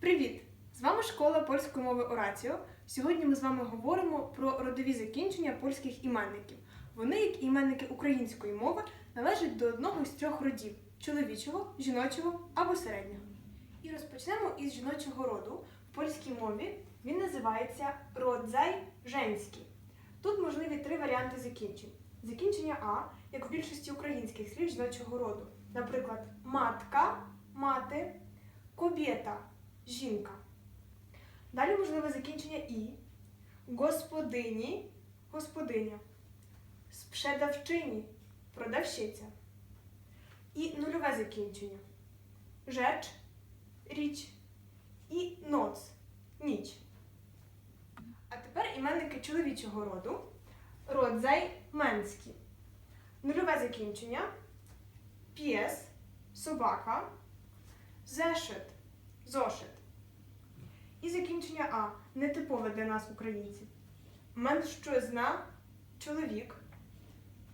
Привіт! З вами школа польської мови Ораціо. Сьогодні ми з вами говоримо про родові закінчення польських іменників. Вони, як іменники української мови, належать до одного з трьох родів чоловічого, жіночого або середнього. І розпочнемо із жіночого роду. В польській мові він називається родзай женський. Тут можливі три варіанти закінчень. Закінчення А, як в більшості українських слів жіночого роду. Наприклад, матка, мати, кобєта, жінка. Далі можливе закінчення І, господині, господиня, спrzedавчині, продавщиця. І нульове закінчення. Rzecz, річ і ноц, ніч. А тепер іменники чоловічого роду. Родзай менський. Нульове закінчення. П'єс, собака, зешит, зошит. Закінчення А нетипове для нас, українців. Менщизна чоловік,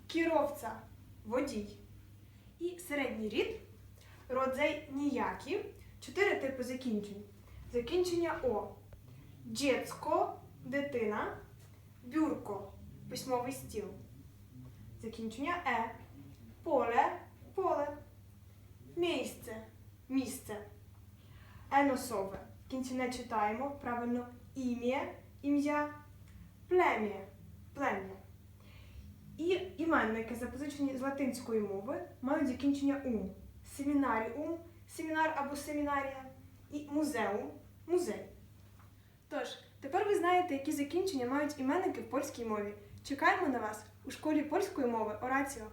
кіровця водій. І середній рід родзай ніякі. Чотири типи закінчень. Закінчення О. Дєцько дитина, бюрко письмовий стіл. Закінчення Е. Поле поле. Місце місце. Еносове. В не читаємо правильно ім'я, ім'я, плем'я, плем'я. І іменники, запозичені з латинської мови, мають закінчення ум. Семінаріум, семінар або семінарія, і музеум, музей. Тож, тепер ви знаєте, які закінчення мають іменники в польській мові. Чекаємо на вас у школі польської мови Ораціо.